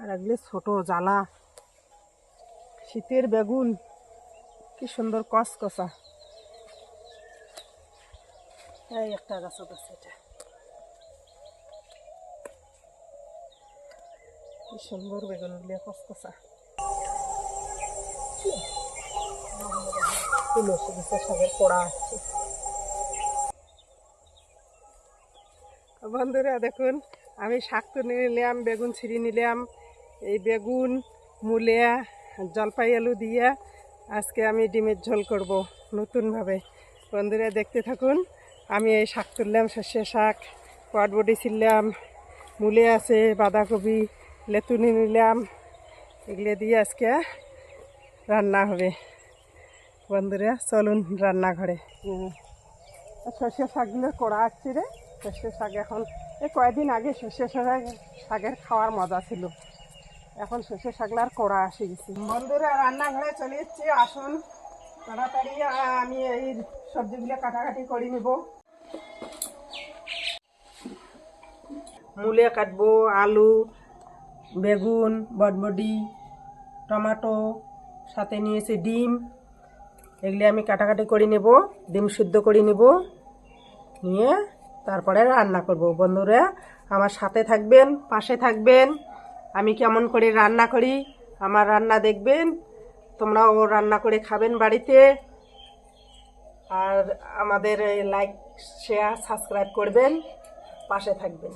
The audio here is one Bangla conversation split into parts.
আর এগুলো ছোট জ্বালা। শীতের বেগুন, কি সুন্দর কসকসা এই একটা গাছত আছে এটা। কি সুন্দর বেগুন কসকসা শাকের পোড়া আছে। বন্ধুরা দেখুন, আমি শাক তো নিয়ে নিলাম, বেগুন ছিঁড়ে নিলাম। এই বেগুন, মূলিয়া, জলপাই আলু দিয়ে আজকে আমি ডিমের ঝোল করব নতুনভাবে। বন্ধুরা, দেখতে থাকুন, আমি এই শাক তুললাম, সর্ষে শাক পটবটি ছিললাম মূলে আছে, বাঁধাকপি, লেতুনি নিলাম, এগুলো দিয়ে আজকে রান্না হবে। বন্ধুরা, চলুন রান্নাঘরে। সর্ষে শাকগুলো করা আসছে রে, সর্ষে শাক এখন, এই কয়েকদিন আগে সর্ষে শাক, শাকের খাওয়ার মজা ছিল। এখন শেষে আর করা আসে গেছি বন্ধুরা, রান্নাঘরে চলে এসছি, আসুন। তাড়াতাড়ি আমি এই সবজিগুলো কাটাকাটি করে নিব। মূলে কাটবো আলু, বেগুন বটবডি টমাটো, সাথে নিয়েছি ডিম। এগুলি আমি কাটাকাটি করে নেব, ডিম সিদ্ধ করে নেব, নিয়ে তারপরে রান্না করব। বন্ধুরা, আমার সাথে থাকবেন, পাশে থাকবেন। আমি কেমন করে রান্না করি, আমার রান্না দেখবেন, তোমরাও রান্না করে খাবেন বাড়িতে। আর আমাদের লাইক শেয়ার সাবস্ক্রাইব করবেন, পাশে থাকবেন।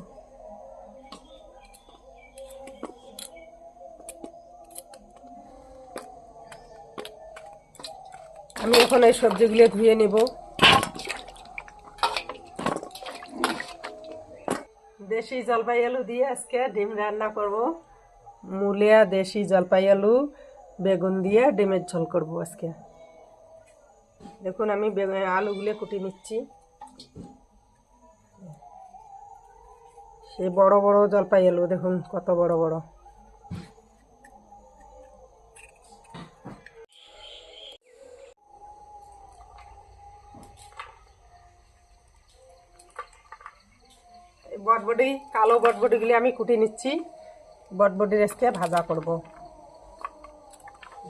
আমি এখন এই সবজিগুলো ধুয়ে নেব। দেশি জলপাই আলু দিয়ে আজকে ডিম রান্না করব। মূলিয়া দেশি জলপাই আলু বেগুন দিয়ে ডিমের ঝোল করব আজকে। দেখুন, আমি আলুগুলো কুটি নিচ্ছি। সে বড় বড় জলপাই আলু দেখুন কত বড় বড়। এই বটবডি কালো বটবডিগুলি আমি কুটি নিচ্ছি। বটবডি রেসকে ভাজা করব।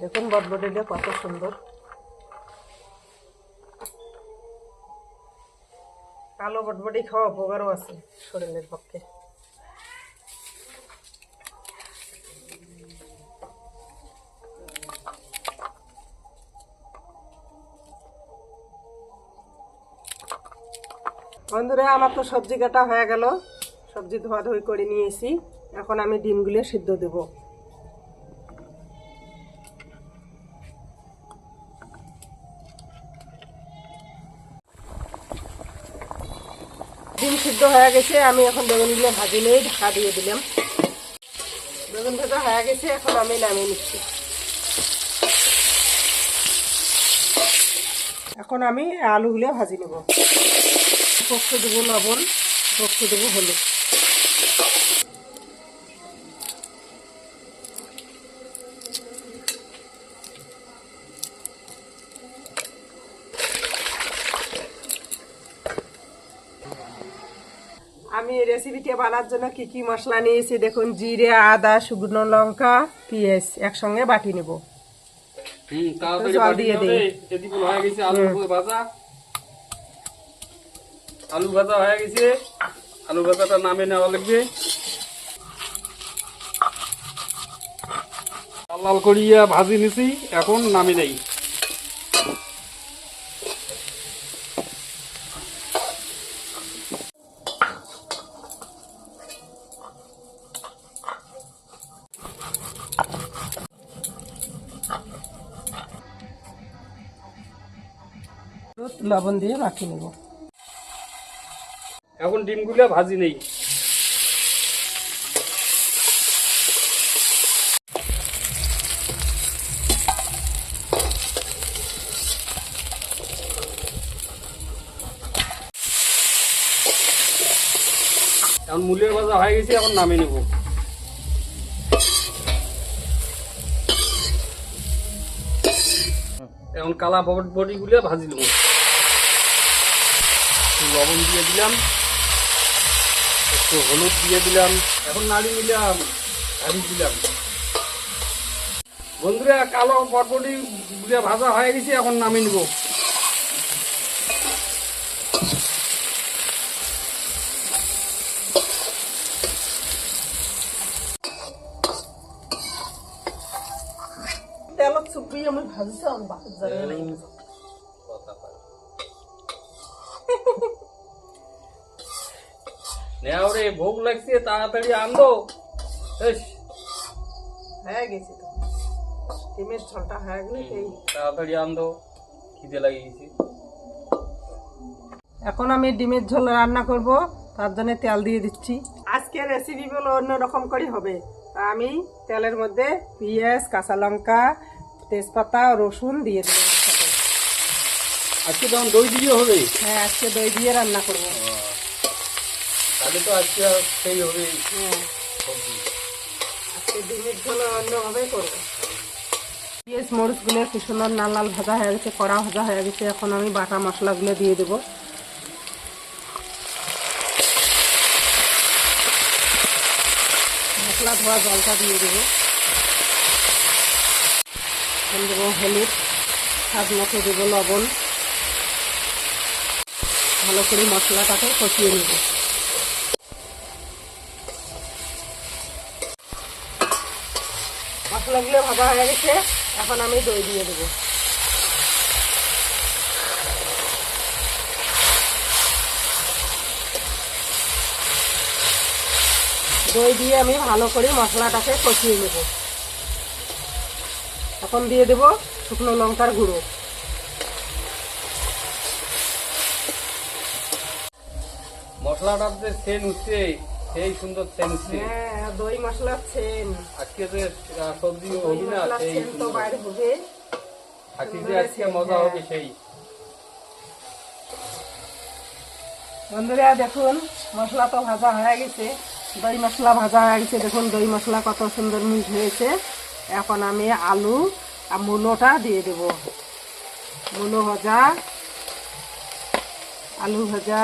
দেখুন বটবডিটা কত সুন্দর। কালো বটবডি খাওয়া উপকারও আছে শরীরের পক্ষে। বন্ধুরা, আমার তো সবজি কাটা হয়ে গেল। সবজি ধোয়া ধুই করে নিয়েছি। এখন আমি ডিমগুলো সিদ্ধ দেব। ডিম সিদ্ধ হয়ে গেছে, আমি এখন বেগুনগুলো ভাজিলেই ঢাকা দিয়ে দিলাম। বেগুন ভাজা হয়ে গেছে, এখন আমি নামিয়ে নিচ্ছি। এখন আমি আলুগুলো ভাজি নেব। পোস্ত দেবো লবণ পোস্ত দেবো হলুদ। রেসিপিটা বানার জন্য কি কি মশলা নিয়েছি? দেখুন জিরে আদা শুকনো লঙ্কা পেঁয়াজ একসঙ্গে বাটি নেব। জল দিয়ে দিই। আলু ভাজা। আলু ভাজা হয়ে গেছে। আলু ভাজাটা নামে নেওয়া লাগবে। লাল লাল করিয়া ভাজি নিছি। এখন নামে নেই। লবণ দিয়ে মাখিয়ে নেব। এখন ডিমগুলো ভাজি নেই। এখন মূলের ভাজা হয়ে গেছে, এখন নামে নেব। এখন কালা বটি গুলো ভাজি নেব। একটু লবণ দিয়ে দিলাম, একটু হলুদ দিয়ে দিলাম, এখন নাড়ি নিলাম আমি দিলাম। বন্ধুরা, কালো বটবটি ভাজা হয়ে গেছে, এখন নামিয়ে নিব। তেলত চুপি আমি ভাজিছো নেও রে ভোগ লাগছে তাড়াতাড়ি এস, হয়ে গেছে তো। ডিমের ঝোলটা হয়ে গেলে এই। তাড়াতাড়ি আনতো খিদে লাগিয়ে গেছে এখন আমি ডিমের ঝোল রান্না করব তার জন্য তেল দিয়ে দিচ্ছি। আজকে রেসিপি গুলো অন্যরকম করে হবে। আমি তেলের মধ্যে পেঁয়াজ কাঁচা লঙ্কা তেজপাতা রসুন দিয়ে দেবো। আজকে তখন দই দিয়ে হবে? হ্যাঁ আজকে দই দিয়ে রান্না করব। তাহলে তো আজকে সেই হবে। হ্যাঁ। সবজি আজকে ডিমের ঝোল অন্যভাবে করব। পেঁয়াজ মরিচগুলো কি সুন্দর লাল লাল ভাজা হয়ে গেছে কড়া ভাজা হয়ে গেছে এখন আমি বাটা মশলাগুলো দিয়ে দেবো। মশলা ধোয়া জলটা দিয়ে দেবো। এখন দেবো হলুদ স্বাদ মতো দেবো লবণ। ভালো করে মশলাটাকে কষিয়ে নেব। মশলাগুলো ভাজা হয়ে গেছে, এখন আমি দই দিয়ে দেবো। দই দিয়ে আমি ভালো করে মশলাটাকে কষিয়ে নেব। এখন দিয়ে দেবো শুকনো লঙ্কার গুঁড়ো। মশলাটা যে সেন উঠছে সেই সুন্দর সেন হ্যাঁ দই মশলা ছেন আজকে যে সবজি হবি না সেই তো বাইরে হবে। আজকে যে আজকে মজা হ্যাঁ। হবে সেই। বন্ধুরা দেখুন মশলা তো ভাজা হয়ে গেছে। দই মশলা ভাজা হয়ে গেছে। দেখুন দই মশলা কত সুন্দর মিট হয়েছে। এখন আমি আলু আর মূলোটা দিয়ে দেব। মূলো ভাজা আলু ভাজা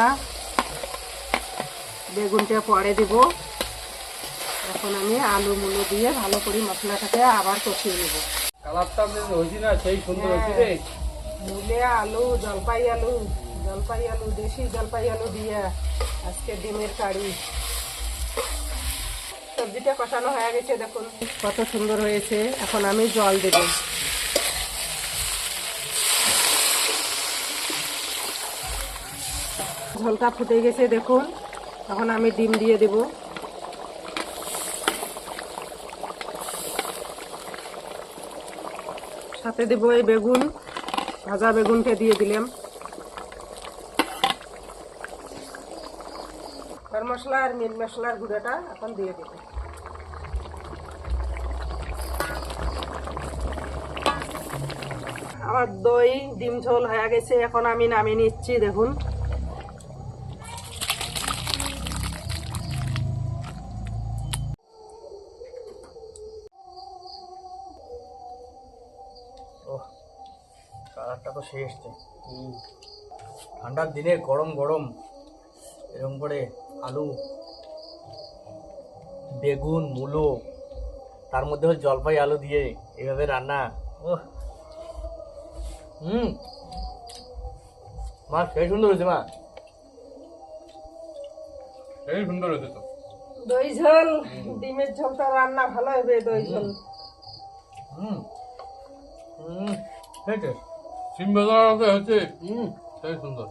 বেগুনটা পরে দেব। এখন আমি আলু মূলো দিয়ে ভালো করে মশলাটাকে আবার কষিয়ে নেব। কালারটা হয়েছে না সেই সুন্দর হয়েছে রে। মূলে আলু জলপাই আলু জলপাই আলু দেশি জলপাই আলু দিয়ে আজকে ডিমের কারি। সবজিটা কষানো হয়ে গেছে দেখুন কত সুন্দর হয়েছে। এখন আমি জল দেব। ঝোলটা ফুটে গেছে দেখুন। এখন আমি ডিম দিয়ে দেব। সাথে দেবো এই বেগুন, ভাজা বেগুনটা দিয়ে দিলাম। গরম মশলা আর মিট মশলার গুঁড়োটা এখন দিয়ে দেব। আমার দই, ডিম ঝোল হয়ে গেছে, এখন আমি নামিয়ে নিচ্ছি, দেখুন। কালারটা তো সেই এসছে। ঠান্ডার দিনে গরম গরম এরকম করে আলু বেগুন মূলো তার মধ্যে হচ্ছে জলপাই আলু দিয়ে এভাবে রান্না। হুম। মা সেই সুন্দর হয়েছে মা। সেই সুন্দর হয়েছে তো। দই ঝোল ডিমের ঝোলটা রান্না ভালো হবে দই ঝোল। হুম। হুম হয়েছে সিম বাজার হচ্ছে হুম সেই সুন্দর